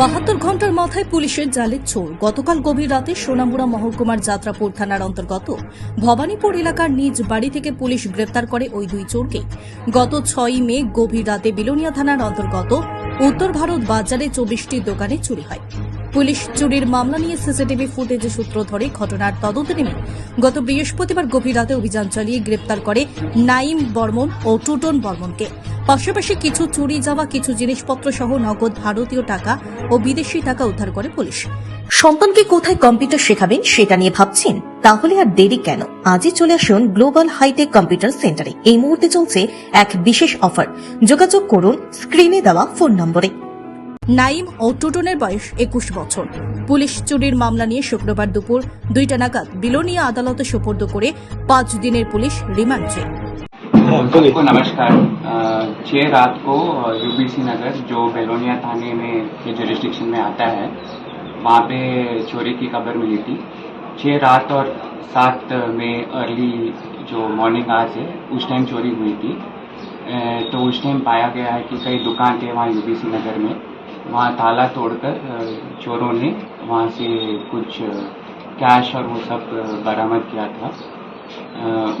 বাহাত্তর ঘণ্টার মাথায় পুলিশের জালের চোর। গতকাল গভীর রাতে সোনামুড়া মহকুমার যাত্রাপুর থানার অন্তর্গত ভবানীপুর এলাকার নিজ বাড়ি থেকে পুলিশ গ্রেপ্তার করে ওই দুই চোরকে। গত ছয়ই মে গভীর রাতে বিলোনিয়া থানার অন্তর্গত উত্তর ভারত বাজারে চব্বিশটি দোকানে চুরি হয়। পুলিশ চুরির মামলা নিয়ে সিসিটিভি ফুটেজের সূত্র ধরে ঘটনার তদন্তে নেমে গত বৃহস্পতিবার গভীর রাতে অভিযান চালিয়ে গ্রেপ্তার করে নাইম বর্মন ও টুটন বর্মনকে। পাশাপাশি কিছু চুরি যাওয়া, কিছু জিনিসপত্র সহ নগদ ভারতীয় টাকা ও বিদেশি টাকা উদ্ধার করে পুলিশ। সন্তানকে কোথায় কম্পিউটার শেখাবেন সেটা নিয়ে ভাবছেন? তাহলে আর দেরি কেন? আজই চলে আসুন গ্লোবাল হাইটেক কম্পিউটার সেন্টারে। এই মুহূর্তে চলছে এক বিশেষ অফার। যোগাযোগ করুন স্ক্রিনে দেওয়া ফোন নম্বরে। নাইম ও টুটনের বয়স একুশ বছর পুলিশ চুরির মামলা নিয়ে শুক্রবার দুপুর দুইটা নাগাদ বিলোনিয়া আদালতে সোপর্দ করে পাঁচ দিনের পুলিশ রিমান্ডে सबको नमस्कार अ, छः रात को यूबीसी नगर जो बेलोनिया थाने में के जुरिस्डिक्शन में आता है वहाँ पे चोरी की खबर मिली थी छः रात और सात में अर्ली जो मॉर्निंग आज है उस टाइम चोरी हुई थी अ, तो उस टाइम पाया गया है कि कई दुकान थे वहाँ यूबीसी नगर में वहाँ ताला तोड़कर चोरों ने वहाँ से कुछ कैश और वो सब बरामद किया था।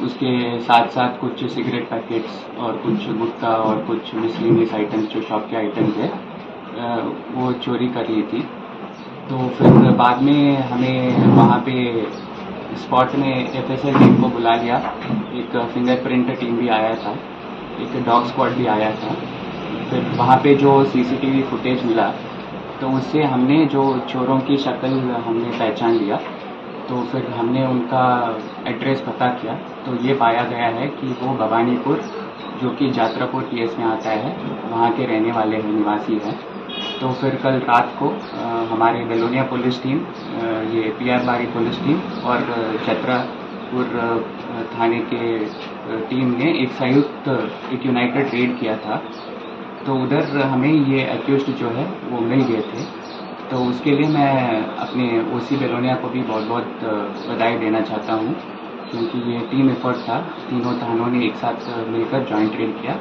उसके साथ साथ कुछ सिगरेट पैकेट्स और कुछ गुटखा और कुछ मिसलिनियस आइटम्स जो शॉप के आइटम्स है वो चोरी कर ली थी। तो फिर बाद में हमें वहाँ पे स्पॉट में एफ़ एस टीम को बुला लिया। एक फिंगरप्रिंट टीम भी आया था। एक डॉग स्क्वाड भी आया था। फिर वहाँ पे जो सीसीटीवी फुटेज मिला तो उससे हमने जो चोरों की शक्ल हमने पहचान लिया। तो फिर हमने उनका एड्रेस पता किया। तो ये पाया गया है कि वो भवानीपुर जो कि जात्रापुर टीएस में आता है वहाँ के रहने वाले हैं निवासी हैं। तो फिर कल रात को अ, हमारे बेलोनिया पुलिस टीम अ, ये P R Bari police team और छत्रापुर थाने के टीम ने एक संयुक्त एक यूनाइटेड रेड किया था। तो उधर हमें ये एक्यूज जो है वो मिल गए थे। तो उसके लिए मैं अपने ओसी बेलोनिया को भी बहुत बहुत बधाई देना चाहता हूँ क्योंकि ये टीम एफर्ट था। तीनों थानों ने एक साथ मिलकर जॉइंट रेड किया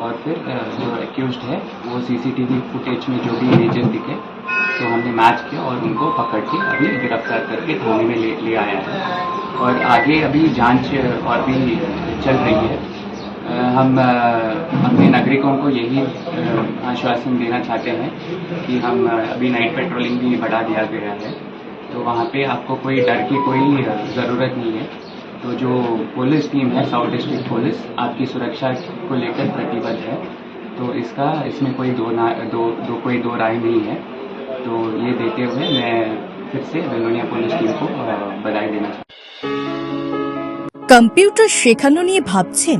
और फिर जो एक्यूज है वो सीसीटीवी फुटेज में जो भी इमेजेस दिखे तो हमने मैच किया और उनको पकड़ के अभी गिरफ़्तार करके थाने में ले, ले आया है। और आगे अभी जाँच और भी चल रही है। हम अ, अपने नागरिकों को यही अ, आश्वासन देना चाहते हैं कि हम अ, अभी नाइट पेट्रोलिंग भी बढ़ा दिया गया है तो वहाँ पे आपको कोई डर की कोई अ, ज़रूरत नहीं है तो जो पुलिस टीम है साउथ डिस्ट्रिक्ट पुलिस आपकी सुरक्षा को लेकर प्रतिबद्ध है तो इसका इसमें कोई दो ना दो, दो कोई दो राय नहीं है तो ये देते हुए मैं फिर से बेलोनिया पुलिस टीम को अ, बधाई देना चाहता हूँ কম্পিউটার শেখানো নিয়ে ভাবছেন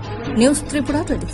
news Tripura twenty